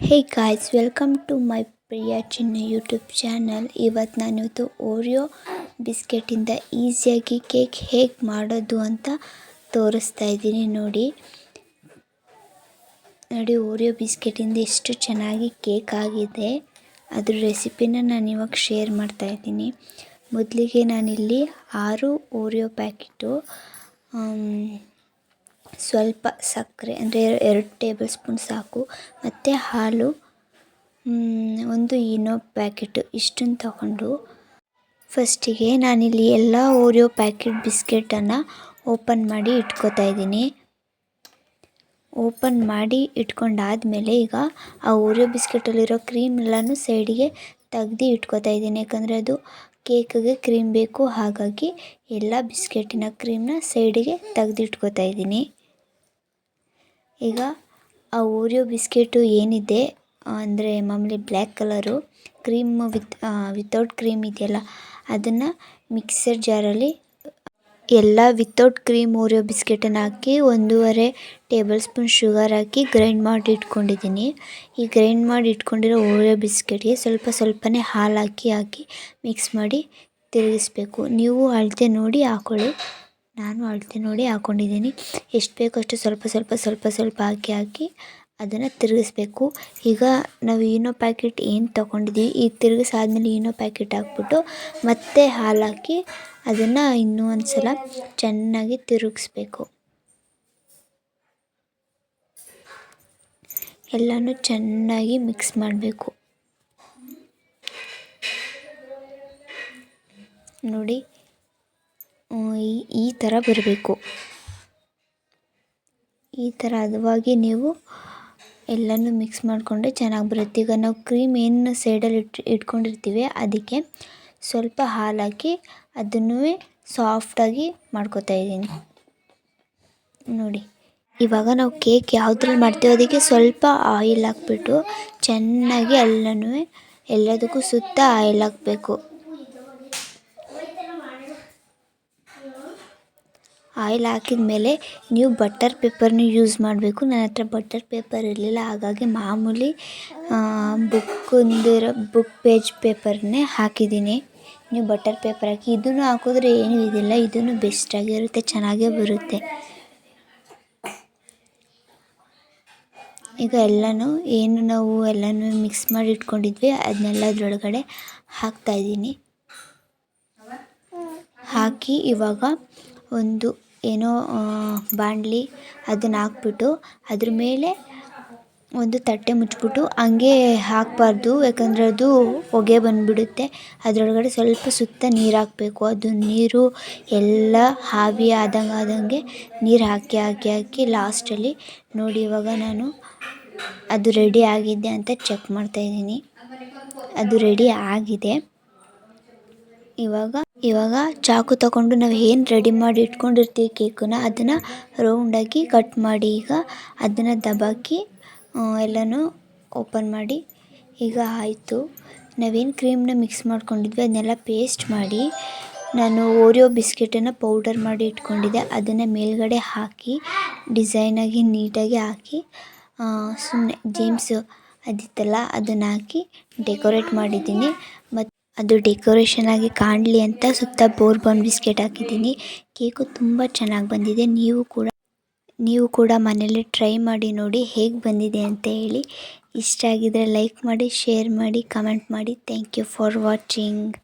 Hey guys welcome to my Priya Chinna YouTube channel ಇವತ್ತು ನಾನು ಇವತ್ತು ಓರಿಯೋ ಬಿಸ್ಕೆಟಿಂದ ಈಸಿಯಾಗಿ ಕೇಕ್ ಹೇಗೆ ಮಾಡೋದು ಅಂತ ತೋರಿಸ್ತಾ ಇದ್ದೀನಿ ನೋಡಿ. ನೋಡಿ ಓರಿಯೋ ಬಿಸ್ಕೆಟಿಂದ ಎಷ್ಟು ಚೆನ್ನಾಗಿ ಕೇಕ್ ಆಗಿದೆ. ಅದ್ರ ರೆಸಿಪಿನ ನಾನು ಇವಾಗ ಶೇರ್ ಮಾಡ್ತಾ ಇದ್ದೀನಿ. ಮೊದಲಿಗೆ ನಾನಿಲ್ಲಿ ಆರು ಓರಿಯೋ ಪ್ಯಾಕೆಟು ಸ್ವಲ್ಪ ಸಕ್ಕರೆ, ಅಂದರೆ ಎರಡು ಟೇಬಲ್ ಸ್ಪೂನ್ ಸಾಕು. ಮತ್ತು ಹಾಲು ಒಂದು ಈನೋ ಪ್ಯಾಕೆಟು ಇಷ್ಟನ್ನು ತಗೊಂಡು ಫಸ್ಟಿಗೆ ನಾನಿಲ್ಲಿ ಎಲ್ಲ ಓರಿಯೋ ಪ್ಯಾಕೆಟ್ ಬಿಸ್ಕೆಟನ್ನು ಓಪನ್ ಮಾಡಿ ಇಟ್ಕೋತಾ ಇದ್ದೀನಿ. ಓಪನ್ ಮಾಡಿ ಇಟ್ಕೊಂಡಾದಮೇಲೆ ಈಗ ಆ ಓರಿಯೋ ಬಿಸ್ಕೆಟಲ್ಲಿರೋ ಕ್ರೀಮ್ ಎಲ್ಲನೂ ಸೈಡಿಗೆ ತೆಗ್ದು ಇಟ್ಕೋತಾ ಇದ್ದೀನಿ. ಯಾಕಂದರೆ ಅದು ಕೇಕ್ಗೆ ಕ್ರೀಮ್ ಬೇಕು, ಹಾಗಾಗಿ ಎಲ್ಲ ಬಿಸ್ಕೆಟಿನ ಕ್ರೀಮ್ನ ಸೈಡಿಗೆ ತೆಗ್ದು ಇಟ್ಕೋತಾ ಇದ್ದೀನಿ. ಈಗ ಆ ಓರಿಯೋ ಬಿಸ್ಕೆಟು ಏನಿದೆ ಅಂದರೆ ಮಾಮೂಲಿ black colour, cream with without cream ಇದೆಯಲ್ಲ, ಅದನ್ನು ಮಿಕ್ಸರ್ ಜಾರಲ್ಲಿ ಎಲ್ಲ ವಿತೌಟ್ ಕ್ರೀಮ್ ಓರಿಯೋ ಬಿಸ್ಕೆಟನ್ನು ಹಾಕಿ ಒಂದೂವರೆ ಟೇಬಲ್ ಸ್ಪೂನ್ ಶುಗರ್ ಹಾಕಿ ಗ್ರೈಂಡ್ ಮಾಡಿ ಇಟ್ಕೊಂಡಿದ್ದೀನಿ. ಈ ಗ್ರೈಂಡ್ ಮಾಡಿ ಇಟ್ಕೊಂಡಿರೋ ಓರಿಯೋ ಬಿಸ್ಕೆಟ್ಗೆ ಸ್ವಲ್ಪ ಸ್ವಲ್ಪನೇ ಹಾಲು ಹಾಕಿ ಹಾಕಿ ಮಿಕ್ಸ್ ಮಾಡಿ ತಿರುಗಿಸ್ಬೇಕು. ನೀವು ಅಳತೆ ನೋಡಿ ಹಾಕ್ಕೊಳ್ಳಿ ನಾನು ಅಳತೆ ನೋಡಿ ಹಾಕ್ಕೊಂಡಿದ್ದೀನಿ ಎಷ್ಟು ಬೇಕೋ ಅಷ್ಟು ಸ್ವಲ್ಪ ಸ್ವಲ್ಪ ಸ್ವಲ್ಪ ಸ್ವಲ್ಪ ಹಾಕಿ ಹಾಕಿ ಅದನ್ನು ತಿರುಗಿಸ್ಬೇಕು. ಈಗ ನಾವು ಈನೋ ಪ್ಯಾಕೆಟ್ ಏನು ತೊಗೊಂಡಿದ್ದೀವಿ? ಈಗ ತಿರುಗಿಸಾದ್ಮೇಲೆ ಈನೋ ಪ್ಯಾಕೆಟ್ ಹಾಕ್ಬಿಟ್ಟು ಮತ್ತೆ ಹಾಲು ಹಾಕಿ ಅದನ್ನು ಇನ್ನೂ ಒಂದು ಸಲ ಚೆನ್ನಾಗಿ ತಿರುಗಿಸ್ಬೇಕು. ಎಲ್ಲನೂ ಚೆನ್ನಾಗಿ ಮಿಕ್ಸ್ ಮಾಡಬೇಕು. ನೋಡಿ ಈ ಥರ ಬರಬೇಕು. ಈ ಥರ ಹದವಾಗಿ ನೀವು ಎಲ್ಲನೂ ಮಿಕ್ಸ್ ಮಾಡಿಕೊಂಡ್ರೆ ಚೆನ್ನಾಗಿ ಬರುತ್ತೆ. ಈಗ ನಾವು ಕ್ರೀಮ್ ಏನು ಸೈಡಲ್ಲಿ ಇಟ್, ಇಟ್ಕೊಂಡಿರ್ತೀವಿ, ಅದಕ್ಕೆ ಸ್ವಲ್ಪ ಹಾಲು ಹಾಕಿ ಅದನ್ನೂ ಸಾಫ್ಟಾಗಿ ಮಾಡ್ಕೊತಾ ಇದ್ದೀನಿ. ನೋಡಿ, ಇವಾಗ ನಾವು ಕೇಕ್ ಯಾವುದ್ರಲ್ಲಿ ಮಾಡ್ತೀವೋ ಅದಕ್ಕೆ ಸ್ವಲ್ಪ ಆಯಿಲ್ ಹಾಕ್ಬಿಟ್ಟು ಚೆನ್ನಾಗಿ ಎಲ್ಲನೂ ಎಲ್ಲದಕ್ಕೂ ಸುತ್ತ ಆಯಿಲ್ ಹಾಕಬೇಕು. ಆಯಿಲ್ ಹಾಕಿದ ಮೇಲೆ ನೀವು ಬಟರ್ ಪೇಪರ್ನ ಯೂಸ್ ಮಾಡಬೇಕು. ನನ್ನ ಹತ್ರ ಬಟರ್ ಪೇಪರ್ ಇರಲಿಲ್ಲ. ಹಾಗಾಗಿ ಮಾಮೂಲಿ ಬುಕ್ಕಿಂದಿರೋ ಬುಕ್ ಪೇಜ್ ಪೇಪರ್ನೇ ಹಾಕಿದ್ದೀನಿ. ನೀವು ಬಟರ್ ಪೇಪರ್ ಹಾಕಿ, ಇದನ್ನು ಹಾಕಿದ್ರೆ ಏನೂ ಇದಿಲ್ಲ. ಇದನ್ನು ಬೆಸ್ಟಾಗಿರುತ್ತೆ ಚೆನ್ನಾಗೇ ಬರುತ್ತೆ. ಈಗ ಎಲ್ಲನೂ, ಏನು ನಾವು ಎಲ್ಲನೂ ಮಿಕ್ಸ್ ಮಾಡಿ ಇಟ್ಕೊಂಡಿದ್ವಿ. ಅದನ್ನೆಲ್ಲ ಅದರೊಳಗಡೆ ಹಾಕ್ತಾಯಿದ್ದೀನಿ ಹಾಕಿ ಇವಾಗ ಒಂದು ಏನೋ ಬಾಣಲಿ ಅದನ್ನು ಹಾಕ್ಬಿಟ್ಟು ಅದ್ರ ಮೇಲೆ ಒಂದು ತಟ್ಟೆ ಮುಚ್ಚಿಬಿಟ್ಟು ಹಂಗೆ ಹಾಕಬಾರ್ದು, ಯಾಕಂದರೆ ಅದು ಹೊಗೆ ಬಂದುಬಿಡುತ್ತೆ. ಅದರೊಳಗಡೆ ಸ್ವಲ್ಪ ಸುತ್ತ ನೀರು ಹಾಕಬೇಕು. ಅದು ನೀರು ಎಲ್ಲ ಆವಿ ಆದಂಗೆ ಆದಂಗೆ ನೀರು ಹಾಕಿ ಹಾಕಿ ಹಾಕಿ ಲಾಸ್ಟಲ್ಲಿ ನೋಡಿ ಇವಾಗ ನಾನು ಅದು ರೆಡಿ ಆಗಿದೆ ಅಂತ ಚೆಕ್ ಮಾಡ್ತಾಯಿದ್ದೀನಿ ಅದು ರೆಡಿ ಆಗಿದೆ. ಇವಾಗ ಇವಾಗ ಚಾಕು ತಗೊಂಡು ನಾವು ಏನು ರೆಡಿ ಮಾಡಿ ಇಟ್ಕೊಂಡಿರ್ತೀವಿ ಕೇಕನ್ನ ಅದನ್ನು ರೌಂಡಾಗಿ ಕಟ್ ಮಾಡಿ ಈಗ ಅದನ್ನು ದಬಾಕಿ ಎಲ್ಲನೂ ಓಪನ್ ಮಾಡಿ, ಈಗ ಆಯಿತು. ನಾವೇನು ಕ್ರೀಮ್ನ ಮಿಕ್ಸ್ ಮಾಡ್ಕೊಂಡಿದ್ವಿ, ಅದನ್ನೆಲ್ಲ ಪೇಸ್ಟ್ ಮಾಡಿ, ನಾನು ಓರಿಯೋ ಬಿಸ್ಕೆಟನ್ನು ಪೌಡರ್ ಮಾಡಿ ಇಟ್ಕೊಂಡಿದ್ದೆ. ಅದನ್ನು ಮೇಲ್ಗಡೆ ಹಾಕಿ ಡಿಸೈನಾಗಿ ನೀಟಾಗಿ ಹಾಕಿ ಸುಮ್ಮನೆ ಜೇಮ್ಸು ಅದಿತ್ತಲ್ಲ, ಅದನ್ನು ಹಾಕಿ ಡೆಕೋರೇಟ್ ಮಾಡಿದ್ದೀನಿ. ಮತ್ತು ಅದು ಡೆಕೋರೇಷನ್ ಆಗಿ ಕಾಣಲಿ ಅಂತ ಸುತ್ತ ಬೋರ್ಬನ್ ಬಿಸ್ಕೆಟ್ ಹಾಕಿದ್ದೀನಿ. ಕೇಕು ತುಂಬ ಚೆನ್ನಾಗಿ ಬಂದಿದೆ. ನೀವು ಕೂಡ ನೀವು ಕೂಡ ಮನೇಲಿ ಟ್ರೈ ಮಾಡಿ ನೋಡಿ ಹೇಗೆ ಬಂದಿದೆ ಅಂತ ಹೇಳಿ. ಇಷ್ಟ ಆಗಿದರೆ ಲೈಕ್ ಮಾಡಿ ಶೇರ್ ಮಾಡಿ ಕಮೆಂಟ್ ಮಾಡಿ. Thank you for watching